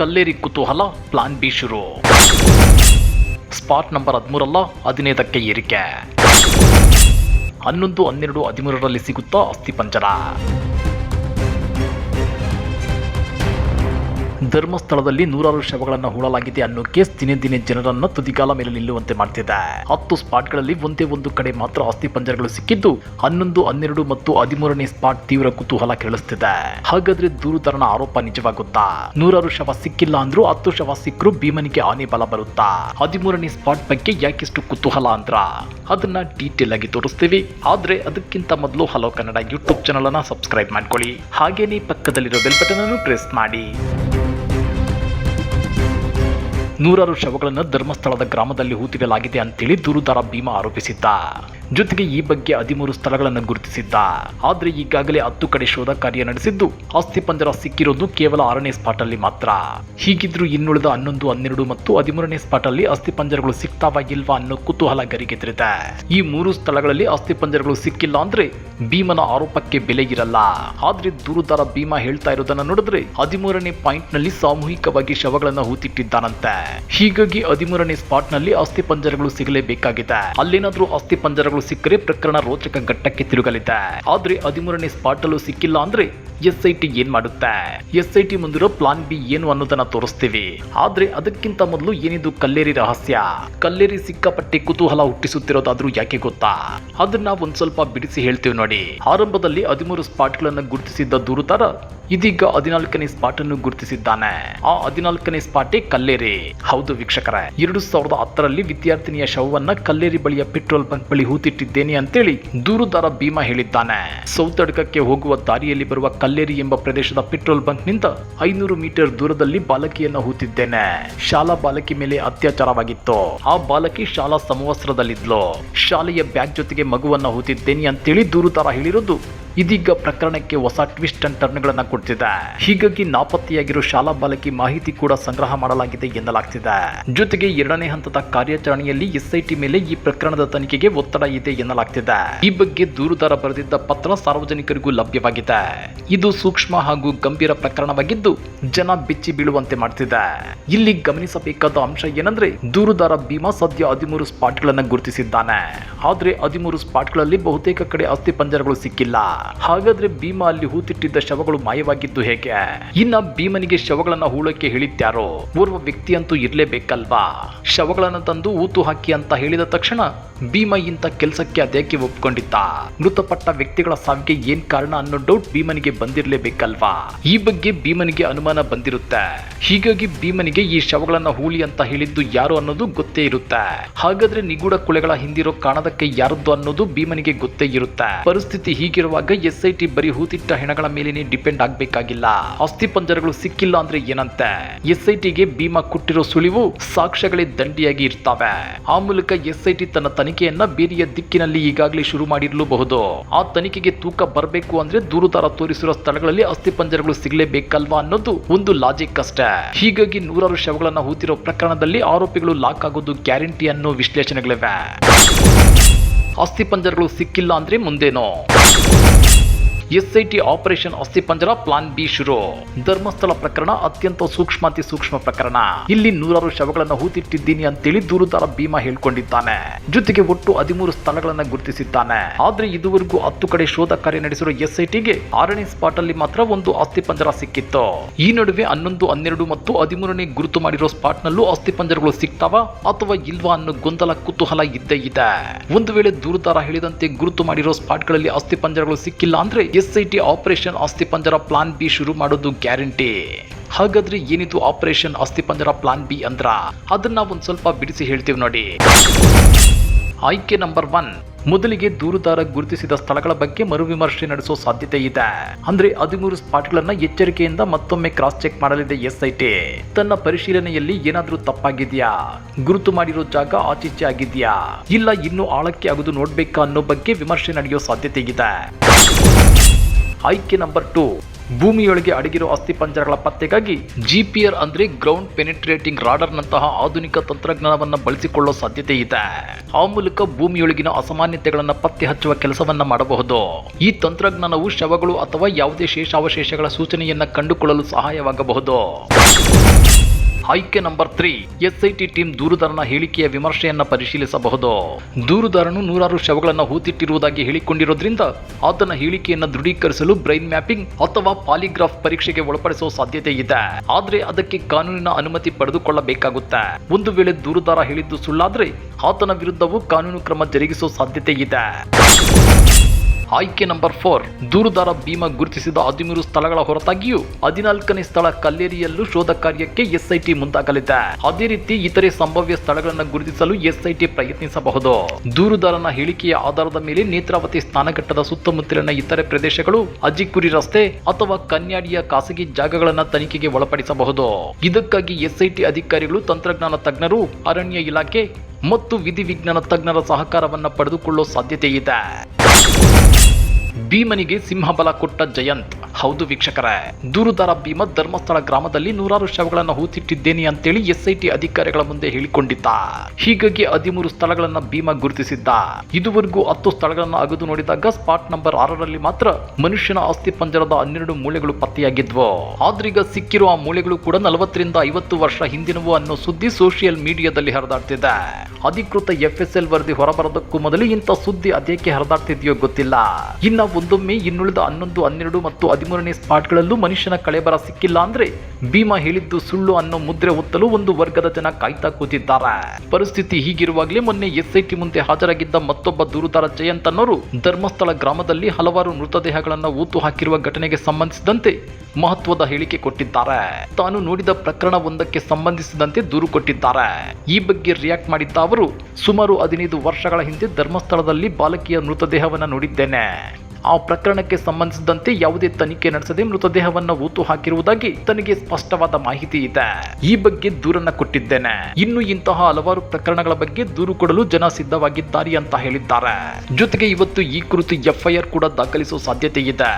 ಕಲ್ಲೇರಿ ಕುತೂಹಲ plan B ಶುರು. Spot number ಹದಿಮೂರಲ್ಲ, ಹದಿನೈದಕ್ಕೆ ಏರಿಕೆ. ಹನ್ನೊಂದು ಹನ್ನೆರಡು ಹದಿಮೂರರಲ್ಲಿ ಸಿಗುತ್ತಾ ಅಸ್ಥಿಪಂಜರ ಧರ್ಮಸ್ಥಳದಲ್ಲಿ ನೂರಾರು ಶವಗಳನ್ನು ಹೂಳಲಾಗಿದೆ ಅನ್ನೋ ಕೇಸ್ ದಿನೇ ದಿನೇ ಜನರನ್ನ ತುದಿಗಾಲ ಮೇಲೆ ನಿಲ್ಲುವಂತೆ ಮಾಡ್ತಿದೆ. ಹತ್ತು ಸ್ಪಾಟ್ಗಳಲ್ಲಿ ಒಂದೇ ಒಂದು ಕಡೆ ಮಾತ್ರ ಆಸ್ತಿ ಪಂಜರಗಳು ಸಿಕ್ಕಿದ್ದು, ಹನ್ನೊಂದು, ಹನ್ನೆರಡು ಮತ್ತು ಹದಿಮೂರನೇ ಸ್ಪಾಟ್ ತೀವ್ರ ಕುತೂಹಲ ಕೇಳಿಸ್ತಿದೆ ಹಾಗಾದ್ರೆ ದೂರುದಾರನ ಆರೋಪ ನಿಜವಾಗುತ್ತಾ? ನೂರಾರು ಶವ ಸಿಕ್ಕಿಲ್ಲ ಅಂದ್ರು ಹತ್ತು ಶವ ಸಿಕ್ಕರು ಭೀಮನಿಗೆ ಆನೆ ಬಲ ಬರುತ್ತಾ? ಹದಿಮೂರನೇ ಸ್ಪಾಟ್ ಬಗ್ಗೆ ಯಾಕೆಷ್ಟು ಕುತೂಹಲ ಅಂದ್ರ? ಅದನ್ನ ಡೀಟೇಲ್ ಆಗಿ ತೋರಿಸ್ತೀವಿ. ಆದ್ರೆ ಅದಕ್ಕಿಂತ ಮೊದಲು ಹಲೋ ಕನ್ನಡ ಯೂಟ್ಯೂಬ್ ಚಾನಲ್ ಅನ್ನ ಸಬ್ಸ್ಕ್ರೈಬ್ ಮಾಡ್ಕೊಳ್ಳಿ. ಹಾಗೇನೇ ಪಕ್ಕದಲ್ಲಿರೋ ಬೆಲ್ ಬಟನ್ ಅನ್ನು ಪ್ರೆಸ್ ಮಾಡಿ. ನೂರಾರು ಶವಗಳನ್ನು ಧರ್ಮಸ್ಥಳದ ಗ್ರಾಮದಲ್ಲಿ ಹೂತಿಡಲಾಗಿದೆ ಅಂತೇಳಿ ದೂರುದಾರ ಭೀಮಾ ಆರೋಪಿಸಿದ್ದ. ಜೊತೆಗೆ ಈ ಬಗ್ಗೆ ಹದಿಮೂರು ಸ್ಥಳಗಳನ್ನು ಗುರುತಿಸಿದ್ದ. ಆದರೆ ಈಗಾಗಲೇ ಹತ್ತು ಕಡೆ ಶೋಧ ಕಾರ್ಯ ನಡೆಸಿದ್ದು ಅಸ್ಥಿಪಂಜರ ಸಿಕ್ಕಿರೋದು ಕೇವಲ ಆರನೇ ಸ್ಪಾಟ್ ಅಲ್ಲಿ ಮಾತ್ರ. ಹೀಗಿದ್ರೂ ಇನ್ನುಳಿದ ಹನ್ನೊಂದು, ಹನ್ನೆರಡು ಮತ್ತು ಹದಿಮೂರನೇ ಸ್ಪಾಟ್ ಅಲ್ಲಿ ಅಸ್ಥಿ ಪಂಜರಗಳು ಸಿಗ್ತಾವ ಇಲ್ವಾ ಅನ್ನೋ ಕುತೂಹಲ ಗರಿಗೆದರಿದೆ. ಈ ಮೂರು ಸ್ಥಳಗಳಲ್ಲಿ ಅಸ್ಥಿಪಂಜರಗಳು ಸಿಕ್ಕಿಲ್ಲ ಅಂದ್ರೆ ಭೀಮನ ಆರೋಪಕ್ಕೆ ಬೆಲೆ ಇರಲ್ಲ. ಆದ್ರೆ ದೂರುದಾರ ಭೀಮಾ ಹೇಳ್ತಾ ಇರೋದನ್ನ ನೋಡಿದ್ರೆ ಹದಿಮೂರನೇ ಪಾಯಿಂಟ್ನಲ್ಲಿ ಸಾಮೂಹಿಕವಾಗಿ ಶವಗಳನ್ನ ಹೂತಿಟ್ಟಿದ್ದಾನಂತೆ. ಹೀಗಾಗಿ ಹದಿಮೂರನೇ ಸ್ಪಾಟ್ನಲ್ಲಿ ಅಸ್ಥಿಪಂಜರಗಳು ಸಿಗಲೇಬೇಕಾಗಿದೆ. ಅಲ್ಲೇನಾದ್ರೂ ಅಸ್ಥಿಪಂಜರಗಳು ಸಿಕ್ಕರೆ ಪ್ರಕರಣ ರೋಚಕ ಘಟ್ಟಕ್ಕೆ ತಿರುಗಲಿದೆ. ಆದ್ರೆ ಹದಿಮೂರನೇ ಸ್ಪಾಟ್ ಅಲ್ಲೂ ಸಿಕ್ಕಿಲ್ಲ ಅಂದ್ರೆ ಎಸ್ ಐ ಟಿ ಏನ್ ಮಾಡುತ್ತೆ? ಎಸ್ ಐ ಟಿ ಮುಂದಿರೋ ಪ್ಲಾನ್ ಬಿ ಏನು ಅನ್ನೋದನ್ನ ತೋರಿಸ್ತೀವಿ. ಆದ್ರೆ ಅದಕ್ಕಿಂತ ಮೊದಲು ಏನಿದು ಕಲ್ಲೇರಿ ರಹಸ್ಯ? ಕಲ್ಲೇರಿ ಸಿಕ್ಕಾಪಟ್ಟೆ ಕುತೂಹಲ ಹುಟ್ಟಿಸುತ್ತಿರೋದಾದ್ರೂ ಯಾಕೆ ಗೊತ್ತಾ? ಅದನ್ನ ಒಂದ್ ಸ್ವಲ್ಪ ಬಿಡಿಸಿ ಹೇಳ್ತೀವಿ ನೋಡಿ. ಆರಂಭದಲ್ಲಿ ಹದಿಮೂರು ಸ್ಪಾಟ್ಗಳನ್ನ ಗುರುತಿಸಿದ್ದ ದೂರುದಾರ ಇದೀಗ ಹದಿನಾಲ್ಕನೇ ಸ್ಪಾಟ್ ಅನ್ನು ಗುರುತಿಸಿದ್ದಾನೆ. ಆ ಹದಿನಾಲ್ಕನೇ ಸ್ಪಾಟೇ ಕಲ್ಲೇರಿ. ಹೌದು ವೀಕ್ಷಕರೇ, ಎರಡು ಸಾವಿರದ ಹತ್ತರಲ್ಲಿ ವಿದ್ಯಾರ್ಥಿನಿಯ ಶವವನ್ನ ಕಲ್ಲೇರಿ ಬಳಿಯ ಪೆಟ್ರೋಲ್ ಬಂಕ್ ಬಳಿ ಹೂತಿಟ್ಟಿದ್ದೇನೆ ಅಂತೇಳಿ ದೂರುದಾರ ಭೀಮಾ ಹೇಳಿದ್ದಾನೆ. ಸೌತಡ್ಕಕ್ಕೆ ಹೋಗುವ ದಾರಿಯಲ್ಲಿ ಬರುವ ಕಲ್ಲೇರಿ ಎಂಬ ಪ್ರದೇಶದ ಪೆಟ್ರೋಲ್ ಬಂಕ್ನಿಂದ ಐನೂರು ಮೀಟರ್ ದೂರದಲ್ಲಿ ಬಾಲಕಿಯನ್ನ ಹೂತಿದ್ದೇನೆ. ಶಾಲಾ ಬಾಲಕಿ ಮೇಲೆ ಅತ್ಯಾಚಾರವಾಗಿತ್ತು. ಆ ಬಾಲಕಿ ಶಾಲಾ ಸಮವಸ್ತ್ರದಲ್ಲಿದ್ಲು. ಶಾಲೆಯ ಬ್ಯಾಗ್ ಜೊತೆಗೆ ಮಗುವನ್ನ ಹೂತಿದ್ದೇನೆ ಅಂತೇಳಿ ದೂರುದಾರ ಹೇಳಿರೋದು ಇದೀಗ ಪ್ರಕರಣಕ್ಕೆ ಹೊಸ ಟ್ವಿಸ್ಟ್ ಅಂಡ್ ಟರ್ನ್ಗಳನ್ನು ಕೊಡ್ತಿದೆ. ಹೀಗಾಗಿ ನಾಪತ್ತೆಯಾಗಿರೋ ಶಾಲಾ ಬಾಲಕಿ ಮಾಹಿತಿ ಕೂಡ ಸಂಗ್ರಹ ಮಾಡಲಾಗಿದೆ ಎನ್ನಲಾಗ್ತಿದೆ. ಜೊತೆಗೆ ಎರಡನೇ ಹಂತದ ಕಾರ್ಯಾಚರಣೆಯಲ್ಲಿ ಎಸ್ಐಟಿ ಮೇಲೆ ಈ ಪ್ರಕರಣದ ತನಿಖೆಗೆ ಒತ್ತಡ ಇದೆ ಎನ್ನಲಾಗ್ತಿದೆ. ಈ ಬಗ್ಗೆ ದೂರುದಾರ ಬರೆದಿದ್ದ ಪತ್ರ ಸಾರ್ವಜನಿಕರಿಗೂ ಲಭ್ಯವಾಗಿದೆ. ಇದು ಸೂಕ್ಷ್ಮ ಹಾಗೂ ಗಂಭೀರ ಪ್ರಕರಣವಾಗಿದ್ದು ಜನ ಬಿಚ್ಚಿ ಬೀಳುವಂತೆ ಮಾಡ್ತಿದೆ. ಇಲ್ಲಿ ಗಮನಿಸಬೇಕಾದ ಅಂಶ ಏನಂದ್ರೆ ದೂರುದಾರ ಭೀಮಾ ಸದ್ಯ ಹದಿಮೂರು ಸ್ಪಾಟ್ಗಳನ್ನು ಗುರುತಿಸಿದ್ದಾನೆ. ಆದ್ರೆ ಹದಿಮೂರು ಸ್ಪಾಟ್ಗಳಲ್ಲಿ ಬಹುತೇಕ ಕಡೆ ಅಸ್ಥಿ ಪಂಜರಗಳು ಸಿಕ್ಕಿಲ್ಲ. ಹಾಗಾದ್ರೆ ಭೀಮ ಅಲ್ಲಿ ಹೂತಿಟ್ಟಿದ್ದ ಶವಗಳು ಮಾಯವಾಗಿದ್ದು ಹೇಗೆ? ಇನ್ನ ಭೀಮನಿಗೆ ಶವಗಳನ್ನ ಹೂಳಕ್ಕೆ ಹೇಳಿದ್ಯಾರೋ? ಓರ್ವ ವ್ಯಕ್ತಿ ಅಂತೂ ಇರ್ಲೇಬೇಕಲ್ವಾ? ಶವಗಳನ್ನ ತಂದು ಊತು ಹಾಕಿ ಅಂತ ಹೇಳಿದ ತಕ್ಷಣ ಭೀಮ ಇಂಥ ಕೆಲಸಕ್ಕೆ ಅದೇಕೆ ಒಪ್ಕೊಂಡಿದ್ದ? ಮೃತಪಟ್ಟ ವ್ಯಕ್ತಿಗಳ ಸಾವಿಗೆ ಏನ್ ಕಾರಣ ಅನ್ನೋ ಡೌಟ್ ಭೀಮನಿಗೆ ಬಂದಿರ್ಲೇಬೇಕಲ್ವಾ? ಈ ಬಗ್ಗೆ ಭೀಮನಿಗೆ ಅನುಮಾನ ಬಂದಿರುತ್ತೆ. ಹೀಗಾಗಿ ಭೀಮನಿಗೆ ಈ ಶವಗಳನ್ನ ಹೂಳಿ ಅಂತ ಹೇಳಿದ್ದು ಯಾರು ಅನ್ನೋದು ಗೊತ್ತೇ ಇರುತ್ತೆ. ಹಾಗಾದ್ರೆ ನಿಗೂಢ ಕುಳೆಗಳ ಹಿಂದಿರೋ ಕಾಣದಕ್ಕೆ ಯಾರದ್ದು ಅನ್ನೋದು ಭೀಮನಿಗೆ ಗೊತ್ತೇ ಇರುತ್ತೆ. ಪರಿಸ್ಥಿತಿ ಹೀಗಿರುವಾಗ ಎಸ್ ಐ ಟಿ ಬರೀ ಹೂತಿಟ್ಟ ಹೆಣಗಳ ಮೇಲೇನೆ ಡಿಪೆಂಡ್ ಆಗ್ಬೇಕಾಗಿಲ್ಲ. ಅಸ್ಥಿ ಪಂಜರಗಳು ಸಿಕ್ಕಿಲ್ಲ ಅಂದ್ರೆ ಏನಂತೆ? ಟಿಗೆ ಭೀಮಾ ಕೊಟ್ಟಿರೋ ಸುಳಿವು ಸಾಕ್ಷ್ಯಗಳೇ ದಂಡಿಯಾಗಿ ಇರ್ತಾವೆ. ಆ ಮೂಲಕ ಎಸ್ ಐ ಟಿ ತನ್ನ ತನಿಖೆಯನ್ನ ಬೇರೆಯ ದಿಕ್ಕಿನಲ್ಲಿ ಈಗಾಗಲೇ ಶುರು ಮಾಡಿರಲೂಬಹುದು. ಆ ತನಿಖೆಗೆ ತೂಕ ಬರಬೇಕು ಅಂದ್ರೆ ದೂರುದಾರ ತೋರಿಸಿರೋ ಸ್ಥಳಗಳಲ್ಲಿ ಅಸ್ಥಿ ಪಂಜರಗಳು ಸಿಗಲೇಬೇಕಲ್ವಾ ಅನ್ನೋದು ಒಂದು ಲಾಜಿಕ್ ಅಷ್ಟೇ. ಹೀಗಾಗಿ ನೂರಾರು ಶವಗಳನ್ನ ಹೂತಿರೋ ಪ್ರಕರಣದಲ್ಲಿ ಆರೋಪಿಗಳು ಲಾಕ್ ಆಗೋದು ಗ್ಯಾರಂಟಿ ಅನ್ನೋ ವಿಶ್ಲೇಷಣೆಗಳಿವೆ. ಅಸ್ಥಿಪಂಜರಗಳು ಸಿಕ್ಕಿಲ್ಲ ಅಂದ್ರೆ ಮುಂದೇನೋ. ಎಸ್ಐಟಿ ಆಪರೇಷನ್ ಅಸ್ಥಿಪಂಜರ ಪ್ಲಾನ್ ಬಿ ಶುರು. ಧರ್ಮಸ್ಥಳ ಪ್ರಕರಣ ಅತ್ಯಂತ ಸೂಕ್ಷ್ಮಾತಿ ಸೂಕ್ಷ್ಮ ಪ್ರಕರಣ. ಇಲ್ಲಿ ನೂರಾರು ಶವಗಳನ್ನ ಹೂತಿಟ್ಟಿದ್ದೀನಿ ಅಂತೇಳಿ ದೂರುದಾರ ಭೀಮಾ ಹೇಳ್ಕೊಂಡಿದ್ದಾನೆ. ಜೊತೆಗೆ ಒಟ್ಟು ಹದಿಮೂರು ಸ್ಥಳಗಳನ್ನ ಗುರುತಿಸಿದ್ದಾನೆ. ಆದ್ರೆ ಇದುವರೆಗೂ ಹತ್ತು ಕಡೆ ಶೋಧ ಕಾರ್ಯ ನಡೆಸಿರುವ ಎಸ್ಐಟಿಗೆ ಆರನೇ ಸ್ಪಾಟ್ ಅಲ್ಲಿ ಮಾತ್ರ ಒಂದು ಅಸ್ಥಿಪಂಜರ ಸಿಕ್ಕಿತ್ತು. ಈ ನಡುವೆ ಹನ್ನೊಂದು, ಹನ್ನೆರಡು ಮತ್ತು ಹದಿಮೂರನೇ ಗುರುತು ಮಾಡಿರೋ ಸ್ಪಾಟ್ ನಲ್ಲೂ ಅಸ್ಥಿಪಂಜರಗಳು ಸಿಗ್ತಾವ ಅಥವಾ ಇಲ್ವಾ ಅನ್ನೋ ಗೊಂದಲ, ಕುತೂಹಲ ಇದ್ದೇ ಇದೆ. ಒಂದು ವೇಳೆ ದೂರುದಾರ ಹೇಳಿದಂತೆ ಗುರುತು ಮಾಡಿರೋ ಸ್ಪಾಟ್ಗಳಲ್ಲಿ ಅಸ್ಥಿಪಂಜರಗಳು ಸಿಕ್ಕಿಲ್ಲ ಅಂದ್ರೆ ಎಸ್ಐಟಿ ಆಪರೇಷನ್ ಅಸ್ಥಿಪಂಜರ ಪ್ಲಾನ್ ಬಿ ಶುರು ಮಾಡೋದು ಗ್ಯಾರಂಟಿ. ಹಾಗಾದ್ರೆ ಏನಿದು ಆಪರೇಷನ್ ಅಸ್ಥಿಪಂಜರ ಪ್ಲಾನ್ ಬಿ ಅಂದ್ರ? ಅದನ್ನ ಒಂದ್ ಸ್ವಲ್ಪ ಬಿಡಿಸಿ ಹೇಳ್ತೀವಿ ನೋಡಿ. ಆಯ್ಕೆ ನಂಬರ್ ಒನ್, ಮೊದಲಿಗೆ ದೂರುದಾರ ಗುರುತಿಸಿದ ಸ್ಥಳಗಳ ಬಗ್ಗೆ ಮರುವಿಮರ್ಶೆ ನಡೆಸೋ ಸಾಧ್ಯತೆ ಇದೆ. ಅಂದ್ರೆ ಹದಿಮೂರು ಸ್ಪಾಟ್ಗಳನ್ನ ಎಚ್ಚರಿಕೆಯಿಂದ ಮತ್ತೊಮ್ಮೆ ಕ್ರಾಸ್ ಚೆಕ್ ಮಾಡಲಿದೆ ಎಸ್ಐಟಿ. ತನ್ನ ಪರಿಶೀಲನೆಯಲ್ಲಿ ಏನಾದ್ರೂ ತಪ್ಪಾಗಿದ್ಯಾ? ಗುರುತು ಮಾಡಿರೋ ಜಾಗ ಆಚೀಚೆ ಆಗಿದ್ಯಾ? ಇಲ್ಲ ಇನ್ನು ಆಳಕ್ಕೆ ಆಗುದು ನೋಡ್ಬೇಕಾ ಅನ್ನೋ ಬಗ್ಗೆ ವಿಮರ್ಶೆ ನಡೆಯೋ ಸಾಧ್ಯತೆ ಇದೆ. ಆಯ್ಕೆ ನಂಬರ್ ಟು. ಭೂಮಿಯೊಳಗೆ ಅಡಗಿರೋ ಅಸ್ಥಿಪಂಜರಗಳ ಪತ್ತೆಗಾಗಿ ಜಿಪಿಆರ್ ಅಂದ್ರೆ ಗ್ರೌಂಡ್ ಪೆನಿಟ್ರೇಟಿಂಗ್ ರಾಡರ್ ನಂತಹ ಆಧುನಿಕ ತಂತ್ರಜ್ಞಾನವನ್ನ ಬಳಸಿಕೊಳ್ಳೋ ಸಾಧ್ಯತೆ ಇದೆ. ಆ ಮೂಲಕ ಭೂಮಿಯೊಳಗಿನ ಅಸಾಮಾನ್ಯತೆಗಳನ್ನು ಪತ್ತೆ ಹಚ್ಚುವ ಕೆಲಸವನ್ನ ಮಾಡಬಹುದು. ಈ ತಂತ್ರಜ್ಞಾನವು ಶವಗಳು ಅಥವಾ ಯಾವುದೇ ಶೇಷಾವಶೇಷಗಳ ಸೂಚನೆಯನ್ನ ಕಂಡುಕೊಳ್ಳಲು ಸಹಾಯವಾಗಬಹುದು. ಆಯ್ಕೆ ನಂಬರ್ ತ್ರೀ, ಎಸ್ಐಟಿ ಟೀಮ್ ದೂರುದಾರನ ಹೇಳಿಕೆಯ ವಿಮರ್ಶೆಯನ್ನ ಪರಿಶೀಲಿಸಬಹುದು. ದೂರುದಾರನು ನೂರಾರು ಶವಗಳನ್ನು ಹೂತಿಟ್ಟಿರುವುದಾಗಿ ಹೇಳಿಕೊಂಡಿರೋದ್ರಿಂದ ಆತನ ಹೇಳಿಕೆಯನ್ನು ದೃಢೀಕರಿಸಲು ಬ್ರೈನ್ ಮ್ಯಾಪಿಂಗ್ ಅಥವಾ ಪಾಲಿಗ್ರಾಫ್ ಪರೀಕ್ಷೆಗೆ ಒಳಪಡಿಸುವ ಸಾಧ್ಯತೆ ಇದೆ. ಆದ್ರೆ ಅದಕ್ಕೆ ಕಾನೂನಿನ ಅನುಮತಿ ಪಡೆದುಕೊಳ್ಳಬೇಕಾಗುತ್ತೆ. ಒಂದು ವೇಳೆ ದೂರುದಾರ ಹೇಳಿದ್ದು ಸುಳ್ಳಾದ್ರೆ ಆತನ ವಿರುದ್ಧವೂ ಕಾನೂನು ಕ್ರಮ ಜರುಗಿಸುವ ಸಾಧ್ಯತೆ ಇದೆ. ಆಯ್ಕೆ ನಂಬರ್ ಫೋರ್. ದೂರುದಾರ ಭೀಮಾ ಗುರುತಿಸಿದ ಹದಿಮೂರು ಸ್ಥಳಗಳ ಹೊರತಾಗಿಯೂ ಹದಿನಾಲ್ಕನೇ ಸ್ಥಳ ಕಲ್ಲೇರಿಯಲ್ಲೂ ಶೋಧ ಕಾರ್ಯಕ್ಕೆ ಎಸ್ಐಟಿ ಮುಂದಾಗಲಿದೆ. ಅದೇ ರೀತಿ ಇತರೆ ಸಂಭವ್ಯ ಸ್ಥಳಗಳನ್ನು ಗುರುತಿಸಲು ಎಸ್ಐಟಿ ಪ್ರಯತ್ನಿಸಬಹುದು. ದೂರುದಾರನ ಹೇಳಿಕೆಯ ಆಧಾರದ ಮೇಲೆ ನೇತ್ರಾವತಿ ಸ್ನಾನಘಟ್ಟದ ಸುತ್ತಮುತ್ತಲಿನ ಇತರೆ ಪ್ರದೇಶಗಳು ಅಜಿಕುರಿ ರಸ್ತೆ ಅಥವಾ ಕನ್ಯಾಡಿಯ ಖಾಸಗಿ ಜಾಗಗಳನ್ನು ತನಿಖೆಗೆ ಒಳಪಡಿಸಬಹುದು. ಇದಕ್ಕಾಗಿ ಎಸ್ಐಟಿ ಅಧಿಕಾರಿಗಳು, ತಂತ್ರಜ್ಞಾನ ತಜ್ಞರು, ಅರಣ್ಯ ಇಲಾಖೆ ಮತ್ತು ವಿಧಿವಿಜ್ಞಾನ ತಜ್ಞರ ಸಹಕಾರವನ್ನು ಪಡೆದುಕೊಳ್ಳುವ ಸಾಧ್ಯತೆ ಇದೆ ಭೀಮನಿಗೆ ಸಿಂಹಬಲ ಕೊಟ್ಟ ಜಯಂತ್. ಹೌದು ವೀಕ್ಷಕರೇ, ದೂರುದಾರ ಭೀಮ ಧರ್ಮಸ್ಥಳ ಗ್ರಾಮದಲ್ಲಿ ನೂರಾರು ಶವಗಳನ್ನು ಹೂತಿಟ್ಟಿದ್ದೇನೆ ಅಂತೇಳಿ ಎಸ್ಐಟಿ ಅಧಿಕಾರಿಗಳ ಮುಂದೆ ಹೇಳಿಕೊಂಡಿದ್ದ. ಹೀಗಾಗಿ ಹದಿಮೂರು ಸ್ಥಳಗಳನ್ನ ಭೀಮ ಗುರುತಿಸಿದ್ದ. ಇದುವರೆಗೂ ಹತ್ತು ಸ್ಥಳಗಳನ್ನು ಅಗದು ನೋಡಿದಾಗ ಸ್ಪಾಟ್ ನಂಬರ್ ಆರರಲ್ಲಿ ಮಾತ್ರ ಮನುಷ್ಯನ ಆಸ್ತಿ ಪಂಜರದ ಹನ್ನೆರಡು ಮೂಳೆಗಳು ಪತ್ತೆಯಾಗಿದ್ವು. ಆದ್ರೀಗ ಸಿಕ್ಕಿರುವ ಆ ಮೂಳೆಗಳು ಕೂಡ ನಲವತ್ತರಿಂದ ಐವತ್ತು ವರ್ಷ ಹಿಂದಿನವು ಅನ್ನೋ ಸುದ್ದಿ ಸೋಷಿಯಲ್ ಮೀಡಿಯಾದಲ್ಲಿ ಹರಿದಾಡ್ತಿದೆ. ಅಧಿಕೃತ ಎಫ್ಎಸ್ಎಲ್ ವರದಿ ಹೊರಬರದಕ್ಕೂ ಮೊದಲು ಇಂಥ ಸುದ್ದಿ ಅದೇಕೆ ಹರಿದಾಡ್ತಿದೆಯೋ ಗೊತ್ತಿಲ್ಲ. ಇನ್ನ ಒಂದೊಮ್ಮೆ ಇನ್ನುಳಿದ ಹನ್ನೊಂದು, ಹನ್ನೆರಡು ಮತ್ತು ಹದಿಮೂರನೇ ಸ್ಪಾಟ್ಗಳಲ್ಲೂ ಮನುಷ್ಯನ ಕಳೆಬರ ಸಿಕ್ಕಿಲ್ಲ ಅಂದ್ರೆ ಭೀಮಾ ಹೇಳಿದ್ದು ಸುಳ್ಳು ಅನ್ನೋ ಮುದ್ರೆ ಒತ್ತಲು ಒಂದು ವರ್ಗದ ಜನ ಕಾಯ್ತಾ ಕೂತಿದ್ದಾರೆ. ಪರಿಸ್ಥಿತಿ ಹೀಗಿರುವಾಗಲೇ ಮೊನ್ನೆ ಎಸ್ಐಟಿ ಮುಂದೆ ಹಾಜರಾಗಿದ್ದ ಮತ್ತೊಬ್ಬ ದೂರುದಾರ ಜಯಂತ್ ಧರ್ಮಸ್ಥಳ ಗ್ರಾಮದಲ್ಲಿ ಹಲವಾರು ಮೃತದೇಹಗಳನ್ನು ಊತು ಹಾಕಿರುವ ಘಟನೆಗೆ ಸಂಬಂಧಿಸಿದಂತೆ ಮಹತ್ವದ ಹೇಳಿಕೆ ಕೊಟ್ಟಿದ್ದಾರೆ. ತಾನು ನೋಡಿದ ಪ್ರಕರಣವೊಂದಕ್ಕೆ ಸಂಬಂಧಿಸಿದಂತೆ ದೂರು ಕೊಟ್ಟಿದ್ದಾರೆ. ಈ ಬಗ್ಗೆ ರಿಯಾಕ್ಟ್ ಮಾಡಿದ್ದ ಅವರು, ಸುಮಾರು ಹದಿನೈದು ವರ್ಷಗಳ ಹಿಂದೆ ಧರ್ಮಸ್ಥಳದಲ್ಲಿ ಬಾಲಕಿಯ ಮೃತದೇಹವನ್ನು ನೋಡಿದ್ದೇನೆ. ಆ ಪ್ರಕರಣಕ್ಕೆ ಸಂಬಂಧಿಸಿದಂತೆ ಯಾವುದೇ ತನಿಖೆ ನಡೆಸದೆ ಮೃತದೇಹವನ್ನು ಊತು ಹಾಕಿರುವುದಾಗಿ ತನಗೆ ಸ್ಪಷ್ಟವಾದ ಮಾಹಿತಿ ಇದೆ. ಈ ಬಗ್ಗೆ ದೂರನ್ನ ಕೊಟ್ಟಿದ್ದೇನೆ. ಇನ್ನು ಇಂತಹ ಹಲವಾರು ಪ್ರಕರಣಗಳ ಬಗ್ಗೆ ದೂರು ಕೊಡಲು ಜನ ಸಿದ್ಧವಾಗಿದ್ದಾರೆ ಅಂತ ಹೇಳಿದ್ದಾರೆ. ಜೊತೆಗೆ ಇವತ್ತು ಈ ಕುರಿತು ಎಫ್ಐಆರ್ ಕೂಡ ದಾಖಲಿಸುವ ಸಾಧ್ಯತೆ ಇದೆ.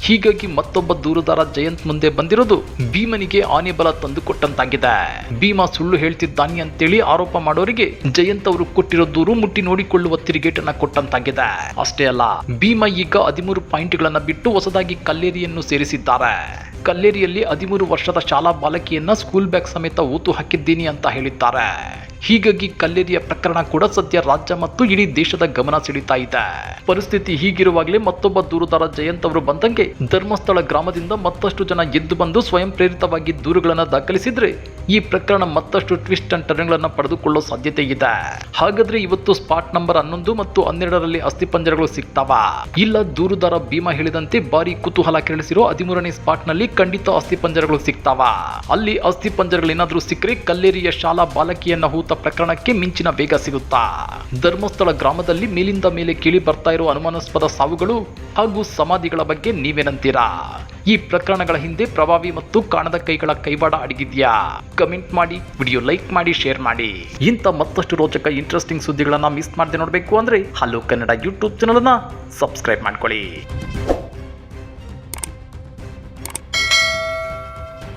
ಹೀಗಾಗಿ ಮತ್ತೊಬ್ಬ ದೂರುದಾರ ಜಯಂತ್ ಮುಂದೆ ಬಂದಿರೋದು ಭೀಮನಿಗೆ ಆನೆ ಬಲ ತಂದು ಕೊಟ್ಟಂತಾಗಿದೆ ಭೀಮ ಸುಳ್ಳು ಹೇಳ್ತಿದ್ದಾನೆ ಅಂತೇಳಿ ಆರೋಪ ಮಾಡೋರಿಗೆ ಜಯಂತ್ ಅವರು ಕೊಟ್ಟಿರೋ ದೂರು ಮುಟ್ಟಿ ನೋಡಿಕೊಳ್ಳುವ ತಿರುಗೇಟನ್ನ ಕೊಟ್ಟಂತಾಗಿದೆ. ಅಷ್ಟೇ ಅಲ್ಲ, ಭೀಮ ಈಗ ಹದಿಮೂರು ಪಾಯಿಂಟ್ಗಳನ್ನ ಬಿಟ್ಟು ಹೊಸದಾಗಿ ಕಲ್ಲೇರಿಯನ್ನು ಸೇರಿಸಿದ್ದಾರೆ. ಕಲ್ಲೇರಿಯಲ್ಲಿ ಹದಿಮೂರು ವರ್ಷದ ಶಾಲಾ ಬಾಲಕಿಯನ್ನ ಸ್ಕೂಲ್ ಬ್ಯಾಗ್ ಸಮೇತ ಊತು ಹಾಕಿದ್ದೀನಿ ಅಂತ ಹೇಳಿದ್ದಾರೆ. ಹೀಗಾಗಿ ಕಲ್ಲೇರಿಯ ಪ್ರಕರಣ ಕೂಡ ಸದ್ಯ ರಾಜ್ಯ ಮತ್ತು ಇಡೀ ದೇಶದ ಗಮನ ಸೆಳೀತಾ ಇದೆ. ಪರಿಸ್ಥಿತಿ ಹೀಗಿರುವಾಗಲೇ ಮತ್ತೊಬ್ಬ ದೂರುದಾರ ಜಯಂತ್ ಅವರು ಬಂದಂಗೆ ಧರ್ಮಸ್ಥಳ ಗ್ರಾಮದಿಂದ ಮತ್ತಷ್ಟು ಜನ ಎದ್ದು ಬಂದು ಸ್ವಯಂ ಪ್ರೇರಿತವಾಗಿ ದೂರುಗಳನ್ನು ದಾಖಲಿಸಿದ್ರೆ ಈ ಪ್ರಕರಣ ಮತ್ತಷ್ಟು ಟ್ವಿಸ್ಟ್ ಅಂಡ್ ಟರ್ನ್ಗಳನ್ನು ಪಡೆದುಕೊಳ್ಳೋ ಸಾಧ್ಯತೆ ಇದೆ. ಹಾಗಾದ್ರೆ ಇವತ್ತು ಸ್ಪಾಟ್ ನಂಬರ್ ಹನ್ನೊಂದು ಮತ್ತು ಹನ್ನೆರಡರಲ್ಲಿ ಅಸ್ಥಿಪಂಜರಗಳು ಸಿಗ್ತಾವ? ಇಲ್ಲ, ದೂರುದಾರ ಭೀಮಾ ಹೇಳಿದಂತೆ ಭಾರಿ ಕುತೂಹಲ ಕೆರಳಿಸಿರೋ ಹದಿಮೂರನೇ ಸ್ಪಾಟ್ನಲ್ಲಿ ಖಂಡಿತ ಅಸ್ಥಿಪಂಜರಗಳು ಸಿಗ್ತಾವ. ಅಲ್ಲಿ ಅಸ್ಥಿಪಂಜರಗಳೇನಾದ್ರೂ ಸಿಕ್ಕರೆ ಕಲ್ಲೇರಿಯ ಶಾಲಾ ಬಾಲಕಿಯನ್ನ ಹೂತ ಪ್ರಕರಣಕ್ಕೆ ಮಿಂಚಿನ ವೇಗ ಸಿಗುತ್ತಾ? ಧರ್ಮಸ್ಥಳ ಗ್ರಾಮದಲ್ಲಿ ಮೇಲಿಂದ ಮೇಲೆ ಕೇಳಿ ಬರ್ತಾ ಇರುವ ಅನುಮಾನಾಸ್ಪದ ಸಾವುಗಳು ಹಾಗೂ ಸಮಾಧಿಗಳ ಬಗ್ಗೆ ನೀವೇನಂತೀರಾ? ಈ ಪ್ರಕರಣಗಳ ಹಿಂದೆ ಪ್ರಭಾವಿ ಮತ್ತು ಕಾಣದ ಕೈಗಳ ಕೈವಾಡ ಅಡಗಿದ್ಯಾ? ಕಮೆಂಟ್ ಮಾಡಿ, ವಿಡಿಯೋ ಲೈಕ್ ಮಾಡಿ, ಶೇರ್ ಮಾಡಿ. ಇಂಥ ಮತ್ತಷ್ಟು ರೋಚಕ ಇಂಟ್ರೆಸ್ಟಿಂಗ್ ಸುದ್ದಿಗಳನ್ನ ಮಿಸ್ ಮಾಡದೆ ನೋಡಬೇಕು ಅಂದ್ರೆ ಹಲೋ ಕನ್ನಡ ಯೂಟ್ಯೂಬ್ ಚಾನಲ್ ಅನ್ನ ಸಬ್ಸ್ಕ್ರೈಬ್ ಮಾಡ್ಕೊಳ್ಳಿ.